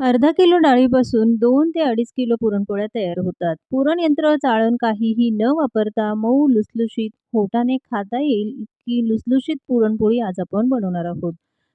अर्धा किलो डाळीपासून दोन ते अडीच किलो पुरणपोळ्या तयार होतात. पुरण यंत्र, चाळण काहीही न वापरता मऊ लुसलुशीत, होटाने खाता येईल इतकी लुसलुशीत पुरणपोळी आज आपण बनवणार आहोत.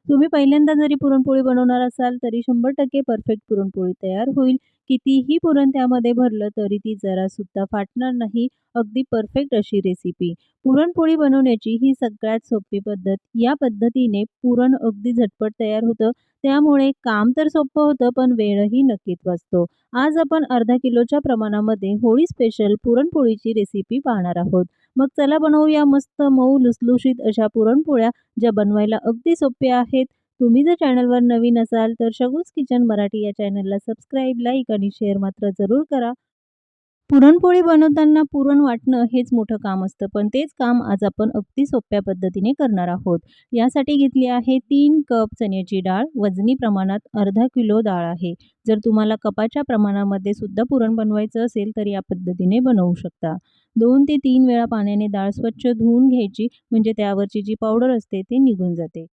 तुम्ही पहिल्यांदा जरी पुरणपोळी बनवणार असाल तरी 100% परफेक्ट पुरणपोळी तयार होईल. कितीही पुरण त्यामध्ये भरलं तरी ती जरासुद्धा फाटणार नाही. अगदी परफेक्ट अशी रेसिपी. पुरणपोळी बनवण्याची ही सगळ्यात सोपी पद्धत. या पद्धतीने पुरण अगदी झटपट तयार होतं. त्यामुळे काम तर सोपं होतं पण वेळही नक्कीच वाचतो. आज आपण अर्धा किलोच्या प्रमाणामध्ये होळी स्पेशल पुरणपोळीची रेसिपी पाहणार आहोत. मग चला बनवूया मस्त मऊ लुसलुशीत अशा पुरणपोळ्या ज्या बनवायला अगदी सोप्या आहेत. तुम्ही जर चॅनलवर नवीन असाल तर शगूस किचन मराठी या चॅनलला सबस्क्राईब, लाईक आणि शेअर मात्र जरूर करा. पुरणपोळी बनवताना पुरण वाटणं हेच मोठं काम असतं पण तेच काम आज आपण अगदी सोप्या पद्धतीने करणार आहोत. यासाठी घेतली आहे तीन कप चण्याची डाळ. वजनी प्रमाणात अर्धा किलो डाळ आहे. जर तुम्हाला कपाच्या प्रमाणामध्ये सुद्धा पुरण बनवायचं असेल तर या पद्धतीने बनवू शकता. दोन ते तीन वेळा पाण्याने डाळ स्वच्छ धुवून घ्यायची म्हणजे त्यावरची जी पावडर असते ते निघून जाते.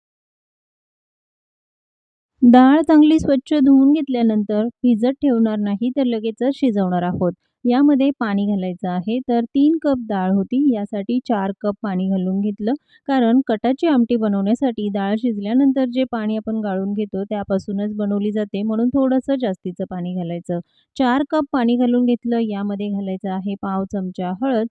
डाळ चांगली स्वच्छ धुवून घेतल्यानंतर भिजत ठेवणार नाही तर लगेचच शिजवणार आहोत. यामध्ये पाणी घालायचं आहे. तर तीन कप डाळ होती यासाठी चार कप पाणी घालून घेतलं. कारण कटाची आमटी बनवण्यासाठी डाळ शिजल्यानंतर जे पाणी आपण गाळून घेतो त्यापासूनच बनवली जाते म्हणून थोडंसं जास्तीचं पाणी घालायचं. चार कप पाणी घालून घेतलं. यामध्ये घालायचं आहे पाव चमचा हळद.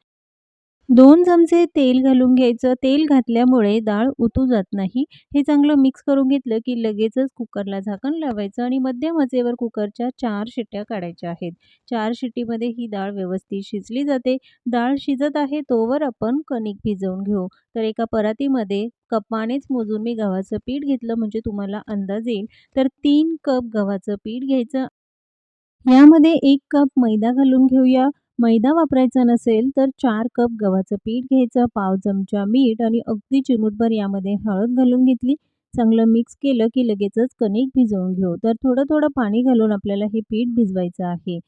दोन चमचे तेल घालून घ्यायचं. तेल घातल्यामुळे डाळ उतू जात नाही. हे चांगलं मिक्स करून घेतलं की लगेचच कुकरला झाकण लावायचं आणि मध्यम आचेवर कुकरच्या चार शिट्ट्या काढायच्या आहेत. चार शिट्टीमध्ये ही डाळ व्यवस्थित शिजली जाते. डाळ शिजत आहे तोवर आपण कणिक भिजवून घेऊ. तर एका परातीमध्ये कपानेच मोजून मी गव्हाचं पीठ घेतलं म्हणजे तुम्हाला अंदाज येईल. तर तीन कप गव्हाचं पीठ घ्यायचं. यामध्ये एक कप मैदा घालून घेऊया. मैदा वापरायचा नसेल तर चार कप गव्हाचं पीठ घ्यायचं. पाव चमचा मीठ आणि अगदी चिमूटभर यामध्ये हळद घालून घेतली. चांगलं मिक्स केलं की लगेचच कणिक भिजवून घेऊ. तर थोडं थोडं पाणी घालून आपल्याला हे पीठ भिजवायचं आहे.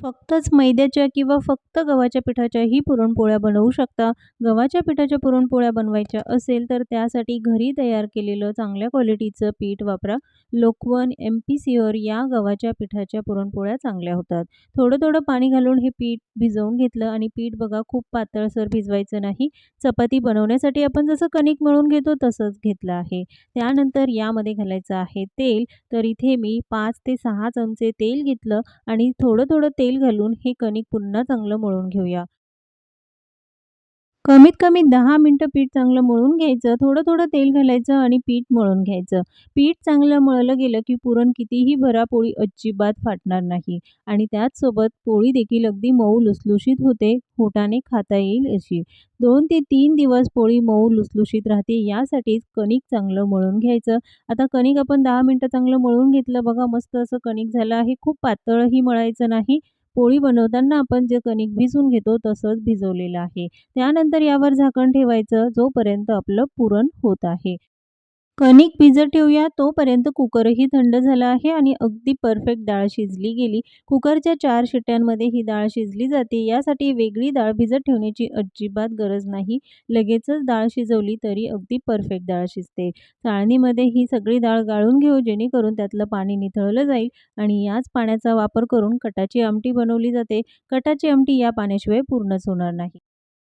फक्तच मैद्याच्या किंवा फक्त गव्हाच्या पिठाच्याही पुरणपोळ्या बनवू शकता. गव्हाच्या पिठाच्या पुरणपोळ्या बनवायच्या असेल तर त्यासाठी घरी तयार केलेलं चांगल्या क्वालिटीचं पीठ वापरा. लोकवन, एम पी सीओर या गव्हाच्या पिठाच्या पुरणपोळ्या चांगल्या होतात. थोडं थोडं पाणी घालून हे पीठ भिजवून घेतलं आणि पीठ बघा खूप पातळसर भिजवायचं नाही. चपाती बनवण्यासाठी आपण जसं कणिक मळून घेतो तसंच घेतलं आहे. त्यानंतर यामध्ये घालायचं आहे तेल. तर इथे मी पाच ते सहा चमचे तेल घेतलं आणि थोडं थोडं तेल तेल घालून हे कणिक पुन्हा चांगलं मळून घेऊया. कमीत कमी दहा मिनटं पीठ चांगलं मळून घ्यायचं. थोडं थोडं तेल घालायचं आणि पीठ मळून घ्यायचं. पीठ चांगलं मळलं गेलं की पुरण कितीही भरा पोळी अजिबात फाटणार नाही आणि त्याचसोबत पोळी देखील अगदी मऊ लुसलुशीत होते. होटाने खाता येईल अशी. दोन ते तीन दिवस पोळी मऊ लुसलुशीत राहते यासाठीच कणिक चांगलं मळून घ्यायचं. आता कणिक आपण दहा मिनटं चांगलं मळून घेतलं बघा मस्त असं कणिक झालं आहे. खूप पातळही मळायचं नाही. पोळी बनवताना आपण जे कणिक भिजून घेतो तसंच भिजवलेलं आहे. त्यानंतर यावर झाकण ठेवायचं जोपर्यंत आपलं पुरण होत आहे. कणिक भिजत ठेवूया तोपर्यंत कुकरही थंड झाला आहे आणि अगदी परफेक्ट डाळ शिजली गेली. कुकरच्या चार शिट्ट्यांमध्ये ही डाळ शिजली जाते. यासाठी वेगळी डाळ भिजत ठेवण्याची अजिबात गरज नाही. लगेचच डाळ शिजवली तरी अगदी परफेक्ट डाळ शिजते. चाळणीमध्ये ही सगळी डाळ गाळून घेऊ जेणेकरून त्यातलं पाणी निथळलं जाईल आणि याच पाण्याचा वापर करून कटाची आमटी बनवली जाते. कटाची आमटी या पाण्याशिवाय पूर्णच होणार नाही.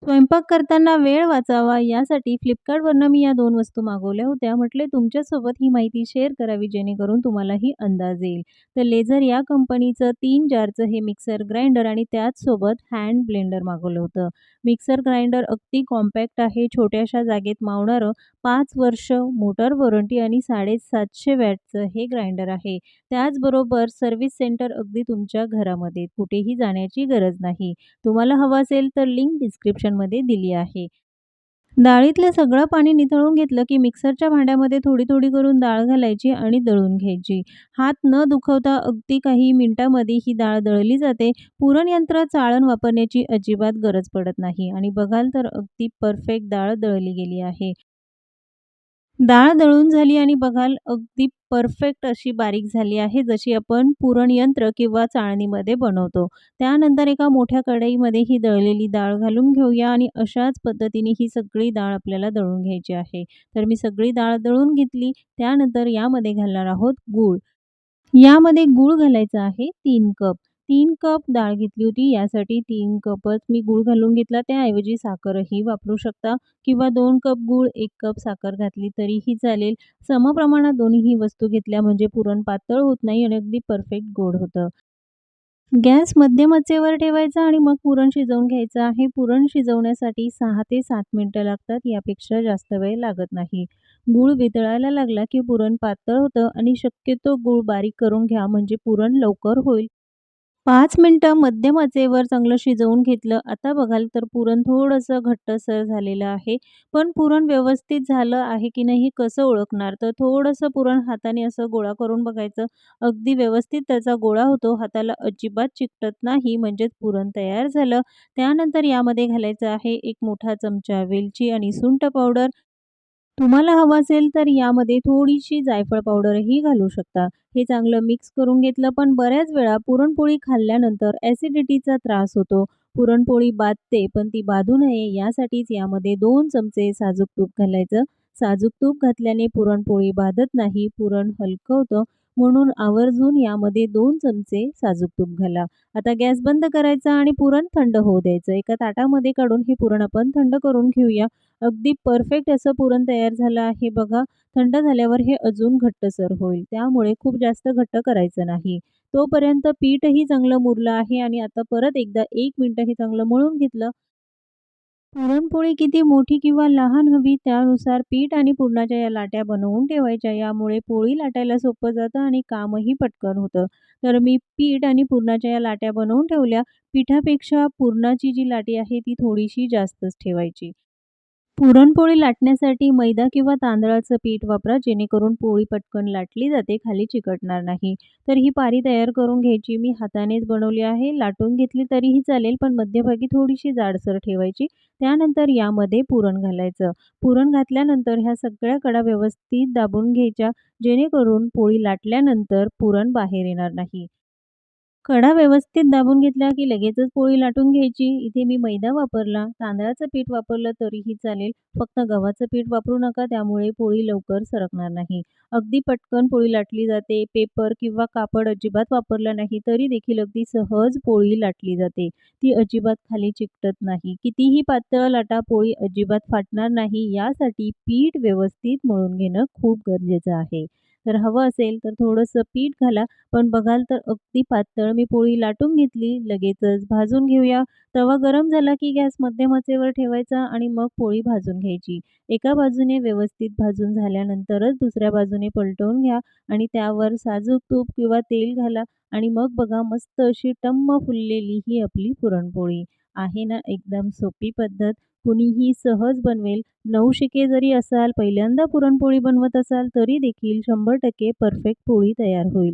स्वयंपाक करताना वेळ वाचावा यासाठी फ्लिपकार्टवरनं मी या दोन वस्तू मागवल्या होत्या. म्हटले तुमच्यासोबत ही माहिती शेअर करावी जेणेकरून तुम्हालाही अंदाज येईल. तर लेझर या कंपनीचं तीन जारचं हे मिक्सर ग्राइंडर आणि त्याचसोबत हँड ब्लेंडर मागवलं होतं. मिक्सर ग्राइंडर अगदी कॉम्पॅक्ट आहे. छोट्याशा जागेत मावणारं, पाच वर्ष मोटर वॉरंटी आणि साडेसातशे वॅटचं हे ग्राइंडर आहे. त्याचबरोबर सर्व्हिस सेंटर अगदी तुमच्या घरामध्ये. कुठेही जाण्याची गरज नाही. तुम्हाला हवं असेल तर लिंक डिस्क्रिप्शन डिस्क्रिप्शनमध्ये दिली आहे. डाळीतलं सगळं पाणी निथळून घेतलं की मिक्सरच्या भांड्यामध्ये थोडी थोडी करून डाळ घालायची आणि दळून घ्यायची. हात न दुखवता अगदी काही मिनटामध्ये ही डाळ दळली जाते. पुरण यंत्र, चाळण वापरण्याची अजिबात गरज पडत नाही आणि बघाल तर अगदी परफेक्ट डाळ दळली गेली आहे. डाळ दळून झाली आणि बघाल अगदी परफेक्ट अशी बारीक झाली आहे जशी आपण पुरण यंत्र किंवा चाळणीमध्ये बनवतो. त्यानंतर एका मोठ्या कढईमध्ये ही दळलेली डाळ घालून घेऊया आणि अशाच पद्धतीने ही सगळी डाळ आपल्याला दळून घ्यायची आहे. तर मी सगळी डाळ दळून घेतली. त्यानंतर यामध्ये घालणार आहोत गूळ. यामध्ये गूळ घालायचा आहे तीन कप. 3 कप डाळ घेतली होती यासाठी 3 कपच मी गूळ घालून घेतला. त्याऐवजी साखरही वापरू शकता किंवा 2 कप गूळ, 1 कप साखर घातली तरीही चालेल. समप्रमाणात दोन्हीही वस्तू घेतल्या म्हणजे पुरण पातळ होत नाही आणि अगदी परफेक्ट गोड होतं. गॅस मध्यम आचेवर ठेवायचा आणि मग पुरण शिजवून घ्यायचं आहे. पुरण शिजवण्यासाठी सहा ते सात मिनटं लागतात. यापेक्षा जास्त वेळ लागत नाही. गूळ वितळायला लागला की पुरण पातळ होतं आणि शक्यतो गूळ बारीक करून घ्या म्हणजे पुरण लवकर होईल. पाच मिनटं मध्यम आचेवर चांगलं शिजवून घेतलं. आता बघाल तर पुरण थोडंसं घट्टसर झालेलं आहे. पण पुरण व्यवस्थित झालं आहे की नाही हे कसं ओळखणार? तर थोडंसं पुरण हाताने असं गोळा करून बघायचं. अगदी व्यवस्थित त्याचा गोळा होतो. हाताला अजिबात चिकटत नाही म्हणजेच पुरण तयार झालं. त्यानंतर यामध्ये घालायचं आहे एक मोठा चमचा वेलची आणि सुंठ पावडर. तुम्हाला हवं असेल तर यामध्ये थोडीशी जायफळ पावडरही घालू शकता. हे चांगलं मिक्स करून घेतलं. पण बऱ्याच वेळा पुरणपोळी खाल्ल्यानंतर ॲसिडिटीचा त्रास होतो. पुरणपोळी बाधते पण ती बाधू नये यासाठीच यामध्ये दोन चमचे साजूक तूप घालायचं. साजूक तूप घातल्याने पुरणपोळी बाधत नाही, पुरण हलकं होतं. म्हणून आवर्जून यामध्ये दोन चमचे साजूक तूप घाला. आता गॅस बंद करायचा आणि पुरण थंड होऊ द्यायचं. एका ताटामध्ये काढून हे पुरण आपण थंड करून घेऊया. अगदी परफेक्ट असं पुरण तयार झालं आहे बघा. थंड झाल्यावर हे अजून घट्टसर होईल. त्यामुळे खूप जास्त घट्ट करायचं नाही. तोपर्यंत पीठही चांगलं मुरलं आहे आणि आता परत एकदा एक मिनटं हे चांगलं मळून घेतलं. पुरणपोळी किती मोठी किंवा लहान हवी त्यानुसार पीठ आणि पुरणाच्या या लाट्या बनवून ठेवायच्या. यामुळे पोळी लाटायला सोपं जातं आणि कामही पटकन होतं. तर मी पीठ आणि पुरणाच्या या लाट्या बनवून ठेवल्या. पिठापेक्षा पुरणाची जी लाटी आहे ती थोडीशी जास्तच ठेवायची. पुरणपोळी लाटण्यासाठी मैदा किंवा तांदळाचं पीठ वापरा जेणेकरून पोळी पटकन लाटली जाते, खाली चिकटणार नाही. तर ही पारी तयार करून घ्यायची. मी हातानेच बनवली आहे. लाटून घेतली तरीही चालेल पण मध्यभागी थोडीशी जाडसर ठेवायची. त्यानंतर यामध्ये पुरण घालायचं. पुरण घातल्यानंतर ह्या सगळ्या कडा व्यवस्थित दाबून घ्यायच्या जेणेकरून पोळी लाटल्यानंतर पुरण बाहेर येणार नाही. कडा व्यवस्थित दाबून घेतला की लगेचच पोळी लाटून घ्यायची. इथे मी मैदा वापरला. तांदळाचं पीठ वापरलं तरीही चालेल. फक्त गव्हाचं पीठ वापरू नका त्यामुळे पोळी लवकर सरकणार नाही. अगदी पटकन पोळी लाटली जाते. पेपर किंवा कापड अजिबात वापरलं नाही तरी देखील अगदी सहज पोळी लाटली जाते. ती अजिबात खाली चिकटत नाही. कितीही पातळ लाटा पोळी अजिबात फाटणार नाही यासाठी पीठ व्यवस्थित मळून घेणं खूप गरजेचं आहे. तर हवं असेल तर थोडंसं पीठ घाला. पण बघाल तर अगदी पातळ मी पोळी लाटून घेतली. लगेचच भाजून घेऊया. तवा गरम झाला की गॅस मध्यम आचेवर ठेवायचा आणि मग पोळी भाजून घ्यायची. एका बाजूने व्यवस्थित भाजून झाल्यानंतरच दुसऱ्या बाजूने पलटवून घ्या आणि त्यावर साजूक तूप किंवा तेल घाला आणि मग बघा मस्त अशी टम्म फुललेली ही आपली पुरणपोळी. आहे ना एकदम सोपी पद्धत. कुणीही सहज बनवेल. नवशिके जरी असाल, पहिल्यांदा पुरणपोळी बनवत असाल तरी देखील 100% परफेक्ट पोळी तयार होईल.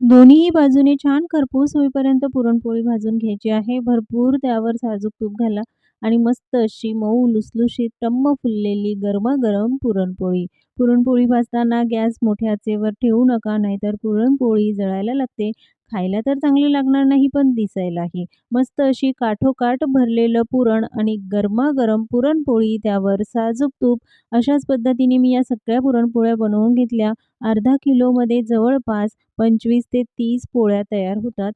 दोन्हीही बाजूने छान खरपूस होईपर्यंत पुरणपोळी भाजून घ्यायची आहे. भरपूर त्यावर साजूक तूप घाला आणि मस्त अशी मऊ लुसलुशीत टम्म फुललेली गरमागरम पुरणपोळी. पुरणपोळी भाजताना गॅस मोठ्याचेवर ठेवू नका नाहीतर पुरणपोळी जळायला लागते. खायला तर चांगली लागणार नाही पण दिसायलाही. मस्त अशी काठोकाठ भरलेलं पुरण आणि गरमागरम पुरणपोळी त्यावर साजूक तूप अशाच पद्धतीने मी या सगळ्या पुरणपोळ्या बनवून घेतल्या. अर्धा किलोमध्ये जवळपास 25 ते तीस पोळ्या तयार होतात.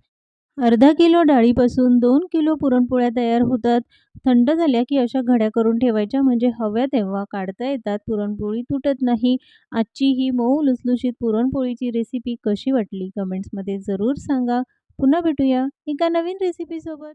अर्धा किलो डाळीपासून दोन किलो पुरणपोळ्या तयार होतात. थंड झाल्या की अशा घड्या करून ठेवायच्या म्हणजे हव्या तेव्हा काढता येतात. पुरणपोळी तुटत नाही. आजची ही मऊ लुसलुशीत पुरणपोळीची रेसिपी कशी वाटली कमेंट्समध्ये जरूर सांगा. पुन्हा भेटूया एका नवीन रेसिपीसोबत.